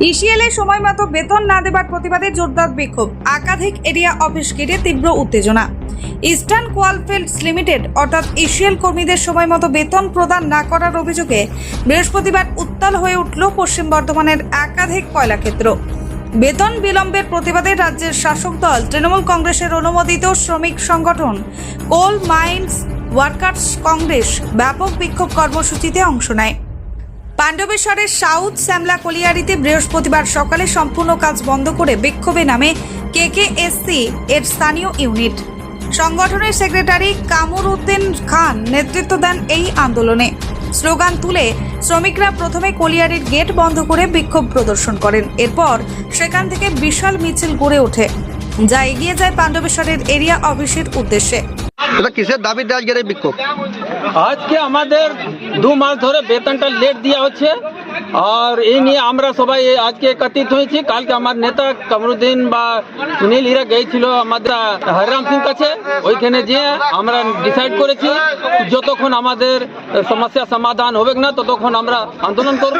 ইসিএলে সময় মতো বেতন না দেবার প্রতিবাদে জোরদার বিক্ষোভ। একাধিক এরিয়া অফিস ঘিরে তীব্র উত্তেজনা। ইস্টার্ন কোয়ালফিল্ডস লিমিটেড, অর্থাৎ ইসিএল কর্মীদের সময় মতো বেতন প্রদান না করার অভিযোগে বৃহস্পতিবার উত্তাল হয়ে উঠল পশ্চিম বর্ধমানের একাধিক কয়লাক্ষেত্র বেতন বিলম্বের প্রতিবাদে রাজ্যের শাসক দল, তৃণমূল কংগ্রেসের অনুমোদিত শ্রমিক সংগঠন, কোল মাইন্স ওয়ার্কার্স কংগ্রেস ব্যাপক বিক্ষোভ কর্মসূচিতে অংশ নেয়। পাণ্ডবেশ্বরের সাউথ শ্যামলা কলিয়ারিতে বৃহস্পতিবার সকালে সম্পূর্ণ কাজ বন্ধ করে বিক্ষোভে নামে কেকেএসসি এর স্থানীয় ইউনিট। সংগঠনের সেক্রেটারি কামর উদ্দিন খান নেতৃত্ব দেন এই আন্দোলনে। স্লোগান তুলে শ্রমিকরা প্রথমে কলিয়ারির গেট বন্ধ করে বিক্ষোভ প্রদর্শন করেন। এরপর সেখান থেকে বিশাল মিছিল গড়ে ওঠে যা এগিয়ে যায় পাণ্ডবেশ্বরের এরিয়া অফিসের উদ্দেশ্যে। এটা কিসের দাবিতে আজকের এই বিক্ষোভ? আজকে আমাদের দু মাস ধরে বেতনটা লেট দেওয়া হচ্ছে। আর এই নিয়ে আমরা সবাই আজকে একত্রিত হয়েছি। কালকে আমার নেতা কামরুদ্দিন বা সুনীল হীরা গিয়েছিল আমাদের হরিরাম সিং কাছে। ওইখানে যেয়ে আমরা ডিসাইড করেছি, যতক্ষণ আমাদের সমস্যা সমাধান হবে না, ততক্ষণ আমরা আন্দোলন করব।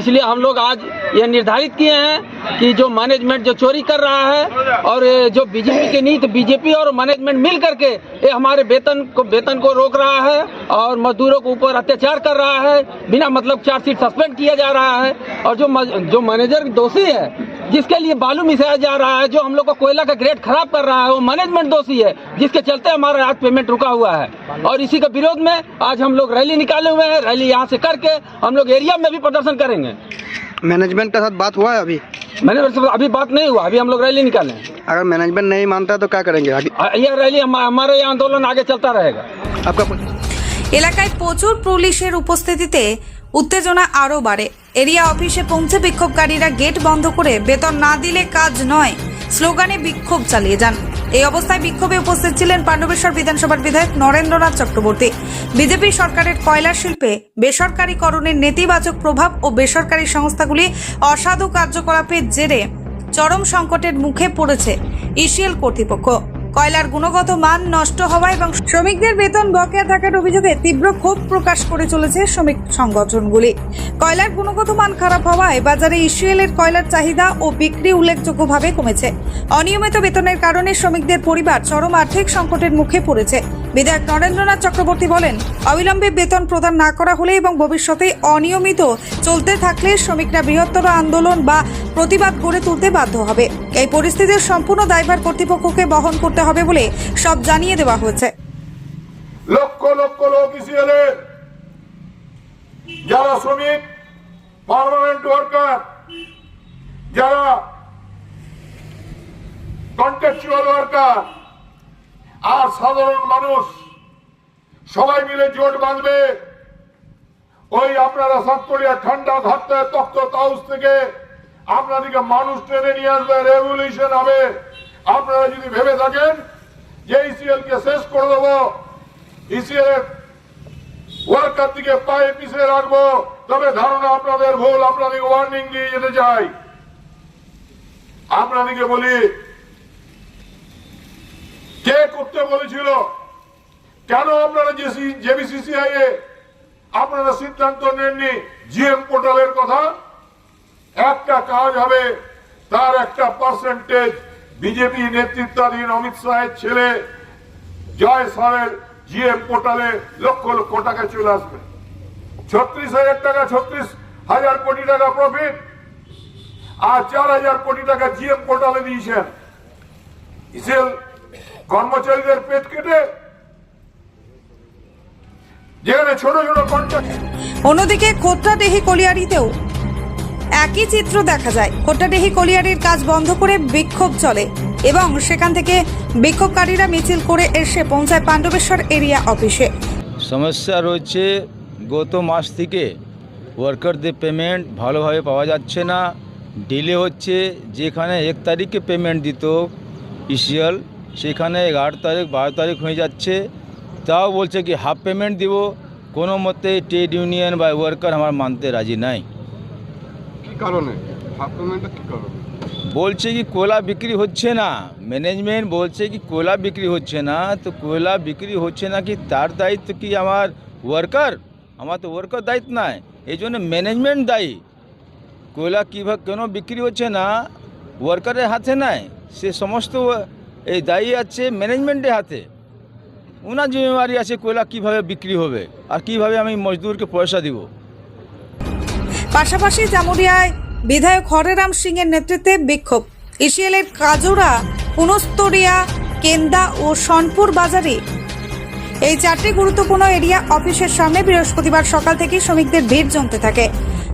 ইসলিয়ে আমলোক আজ आज নির্ধারিত निर्धारित হ্যাঁ कि जो मैनेजमेंट जो चोरी कर रहा है और जो बीजेपी के नहीं तो बीजेपी और मैनेजमेंट मिल करके ये हमारे वेतन को वेतन को रोक रहा है और मजदूरों के ऊपर अत्याचार कर रहा है, बिना मतलब चार्जशीट सस्पेंड किया जा रहा है और जो मज- जो मैनेजर दोषी है, जिसके लिए बालू मिसाया जा रहा है, जो हम लोग का कोयला का ग्रेड खराब कर रहा है, वो मैनेजमेंट दोषी है, जिसके चलते हमारा आज पेमेंट रुका हुआ है। और इसी के विरोध में आज हम लोग रैली निकाले हुए हैं, रैली यहाँ से करके हम लोग एरिया में भी प्रदर्शन करेंगे। मैनेजमेंट के साथ बात हुआ है अभी? मैंने अभी बात नहीं हुआ अभी हम लोग रैली निकाले हैं अगर मैनेजमेंट नहीं मानता है तो क्या करेंगे अभी यह रैली हम- हमारा ये आंदोलन आगे चलता रहेगा आपका এলাকায় প্রচুর পুলিশের উপস্থিতিতে উত্তেজনা আরও বাড়ে এরিয়া অফিসে পৌঁছে বিক্ষোভকারীরা গেট বন্ধ করে বেতন না দিলে কাজ নয় স্লোগানে বিক্ষোভ চালিয়ে যান এই অবস্থায় বিক্ষোভে উপস্থিত ছিলেন পাণ্ডবেশ্বর বিধানসভার বিধায়ক নরেন্দ্রনাথ চক্রবর্তী। বিজেপি সরকারের কয়লা শিল্পে বেসরকারীকরণের নেতিবাচক প্রভাব ও বেসরকারি সংস্থাগুলি অসাধু কার্যকলাপের জেরে চরম সংকটের মুখে পড়েছে ইসিএল কর্তৃপক্ষ। কয়লার গুণগত মান নষ্ট হওয়া এবং শ্রমিকদের বেতন বকেয়া থাকার অভিযোগে তীব্র ক্ষোভ প্রকাশ করে চলেছে শ্রমিক সংগঠনগুলি। কয়লার গুণগত মান খারাপ হওয়ায় বাজারে ইসিএল এর কয়লার চাহিদা ও বিক্রি উল্লেখযোগ্যভাবে কমেছে। অনিয়মিত বেতনের কারণে শ্রমিকদের পরিবার চরম আর্থিক সংকটের মুখে পড়েছে। বিধায়ক নরেন্দ্রনাথ চক্রবর্তী বলেন, অবিলম্বে বেতন প্রদান না করা হলে এবং ভবিষ্যতে অনিয়মিত চলতে থাকলে শ্রমিকরা বৃহত্তর আন্দোলন বা প্রতিবাদ গড়ে তুলতে বাধ্য হবে। এই পরিস্থিতির সম্পূর্ণ দায়ভার কর্তৃপক্ষকে বহন করতে হবে বলে সব জানিয়ে দেওয়া হয়েছে। লক্ষ লক্ষ লোক যারা শ্রমিক পার্মানেন্ট ওয়ার্কার যারা কন্ট্রাকচুয়াল ওয়ার্কার আর সাধারণ মানুষ সবাই মিলে জোট বাঁধবে। ওই আপনারা সাতকড়িয়া ঠান্ডা ঘাটতে তক্ত তাউস থেকে আপনাদেরকে মানুষ টেনে নিয়ে আসবে রেভলিউশন হবে। আপনারা যদি ভেবে থাকেন যে ইসিএল কে শেষ করে দেবো ইসিএল ওয়ার্কার দিকে পায়ে পিছিয়ে রাখব, তবে ধারণা আপনাদের ভুল, আপনাদেরকে ওয়ার্নিং দিয়ে যেতে চাই। আপনাদেরকে বলি কে করতে বলেছিল? কেন আপনারা জেবিসিসিআই এ আপনারা সিদ্ধান্ত নেননি? জিএম পোর্টালের কথা? একটা কাজ হবে, তার একটা পার্সেন্টেজ বিজেপি নেতৃত্বাধীন অমিত শাহের ছেলে জয় সাহের জিএম পোর্টালে লক্ষ লক্ষ টাকা চলে আসবে। ছত্রিশ হাজার টাকা, ছত্রিশ হাজার কোটি টাকা প্রফিট আর চার হাজার কোটি টাকা জিএম পোর্টালে দিয়েছেন। ইসেল কর্মচারীদের পেট কেটে যেখানে ছোট ছোট কন্ট্রাক্ট অন্যদিকে খোট্টাডেহি কলিয়ারিতেও একই চিত্র দেখা যায়। খোট্টাডেহি কলিয়ারির কাজ বন্ধ করে বিক্ষোভ চলে এবং সেখান থেকে বিক্ষোভকারীরা মিছিল করে এসে পৌঁছায় পাণ্ডবেশ্বর এরিয়া অফিসে। সমস্যা রয়েছে গত মাস থেকে ওয়ার্কারদের পেমেন্ট ভালোভাবে পাওয়া যাচ্ছে না ডিলে হচ্ছে যেখানে এক তারিখে পেমেন্ট দিত ইসিএল সেখানে এগারো তারিখ বারো তারিখ হয়ে যাচ্ছে। তাও বলছে কি হাফ পেমেন্ট দিব। কোনো মতে ট্রেড ইউনিয়ন বা ওয়ার্কার আমার মানতে রাজি নাই। কি কারণে? হাফ পেমেন্টটা কি কারণে? বলছে কি কোয়লা বিক্রি হচ্ছে না। ম্যানেজমেন্ট বলছে কি কোয়লা বিক্রি হচ্ছে না। তো কোয়লা বিক্রি হচ্ছে না কি তার দায়িত্ব কি আমার ওয়ার্কার আমার তো ওয়ার্কার দায়িত্ব নাই। এই জন্য ম্যানেজমেন্ট দায়ী। কয়লা কীভাবে কেন বিক্রি হচ্ছে না? ওয়ার্কারের হাতে নাই। সে সমস্ত এই দায়ী আছে ম্যানেজমেন্টের হাতে। ওনার জিম্মেবারি আছে কয়লা কীভাবে বিক্রি হবে? আর কীভাবে আমি মজদুরকে পয়সা দিব? পাশাপাশি জামুরিয়ায় বিধায়ক হরেরাম সিং এর নেতৃত্বে বিক্ষোভ। ইসিএলের কাজুরা পুনস্তরিয়া, কেন্দা ও সনপুর বাজারে এই চারটি গুরুত্বপূর্ণ এরিয়া অফিসের সামনে বৃহস্পতিবার সকাল থেকে শ্রমিকদের ভিড় জমতে থাকে।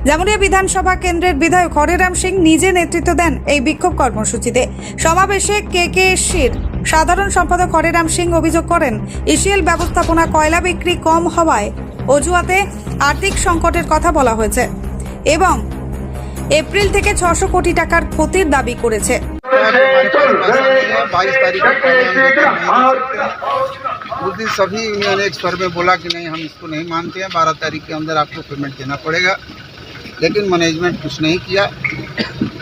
জামুরিয়া বিধানসভা কেন্দ্রের বিধায়ক হরেরাম সিং নিজে নেতৃত্ব দেন এই বিক্ষোভ কর্মসূচিতে সমাবেশে কে কে সির সাধারণ সম্পাদক হরেরাম সিং অভিযোগ করেন ইসিএল ব্যবস্থাপনা কয়লা বিক্রি কম হওয়ায় অজুহাতে আর্থিক সংকটের কথা বলা হয়েছে এবং এপ্রিল থেকে ছশো কোটি টাকার ক্ষতির দাবি করেছে बाईस तारीख को पहले हम लेकर नहीं आ सकते हैं। उस दिन सभी यूनियन एक स्वर में बोला कि नहीं हम इसको नहीं मानते हैं बारह तारीख के अंदर आपको पेमेंट देना पड़ेगा लेकिन मैनेजमेंट कुछ नहीं किया।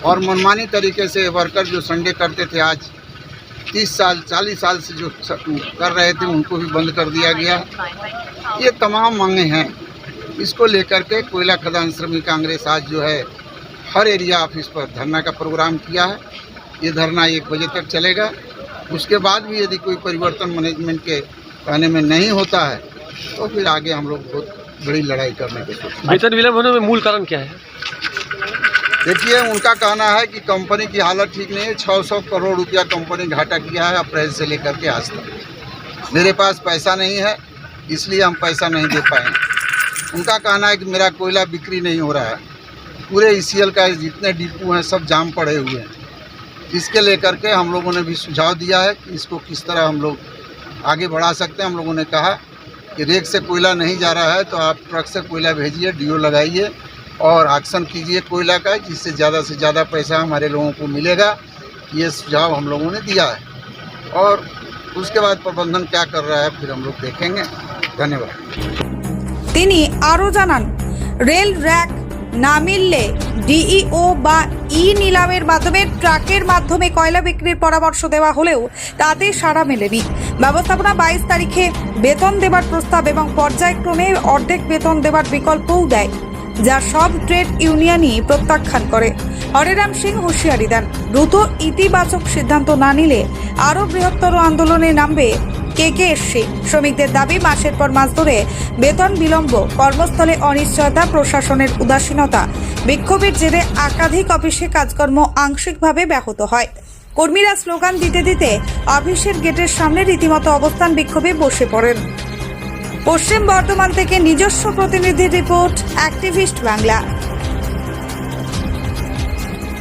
और मनमानी तरीके से वर्कर जो संडे करते थे आज, तीस साल, चालीस साल से जो कर रहे थे, उनको भी बंद कर दिया गया। ये तमाम मांगे हैं। इसको लेकर के कोयला खदान श्रमिक कांग्रेस आज जो है, हर एरिया ऑफ़िस पर धरना का प्रोग्राम किया है। ये धरना एक बजे तक चलेगा। उसके बाद भी यदि कोई परिवर्तन मैनेजमेंट के कहने में नहीं होता है तो फिर आगे हम लोग बहुत बड़ी लड़ाई करने की सोच। वेतन विलंब होने में मूल कारण क्या है? देखिए उनका कहना है कि कंपनी की हालत ठीक नहीं है। छः सौ करोड़ रुपया कंपनी घाटा किया है अप्रैल से लेकर के आज तक। मेरे पास पैसा नहीं है इसलिए हम पैसा नहीं दे पाए उनका कहना है कि मेरा कोयला बिक्री नहीं हो रहा है। पूरे ईसीएल का जितने डिपो हैं सब जाम पड़े हुए हैं। इसके लेकर के हम लोगों ने भी सुझाव दिया है कि इसको किस तरह हम लोग आगे बढ़ा सकते हैं। हम लोगों ने कहा कि रेक से कोयला नहीं जा रहा है तो आप ट्रक से कोयला भेजिए डीओ लगाइए और एक्शन कीजिए कोयला का जिससे ज़्यादा से ज़्यादा पैसा हमारे लोगों को मिलेगा ये सुझाव हम लोगों ने दिया है और उसके बाद प्रबंधन क्या कर रहा है फिर हम लोग देखेंगे धन्यवाद তিনি আরও জানান রেল র্যাক না মিললে ডিইও বা ই নিলামের মাধ্যমে, ট্রাকের মাধ্যমে কয়লা বিক্রির পরামর্শ দেওয়া হলেও তাতে সাড়া মেলেনি। ব্যবস্থাপনা বাইশ তারিখে বেতন দেবার প্রস্তাব এবং পর্যায়ক্রমে অর্ধেক বেতন দেবার বিকল্পও দেয়, যা সব ট্রেড ইউনিয়নই প্রত্যাখ্যান করে। হরেরাম সিং হুঁশিয়ারি দেন, দ্রুত ইতিবাচক সিদ্ধান্ত না নিলে আরও বৃহত্তর আন্দোলনে নামবে কে কে শ্রমিকদের দাবি, মাসের পর মাস ধরে বেতন বিলম্ব, কর্মস্থলে অনিশ্চয়তা, প্রশাসনের উদাসীনতা। বিক্ষোভের জেরে একাধিক অফিসে কাজকর্ম আংশিকভাবে ব্যাহত হয়। কর্মীরা স্লোগান দিতে দিতে অফিসের গেটের সামনে রীতিমতো অবস্থান বিক্ষোভে বসে পড়েন। পশ্চিম বর্ধমান থেকে নিজস্ব প্রতিনিধি রিপোর্ট, অ্যাক্টিভিস্ট বাংলা।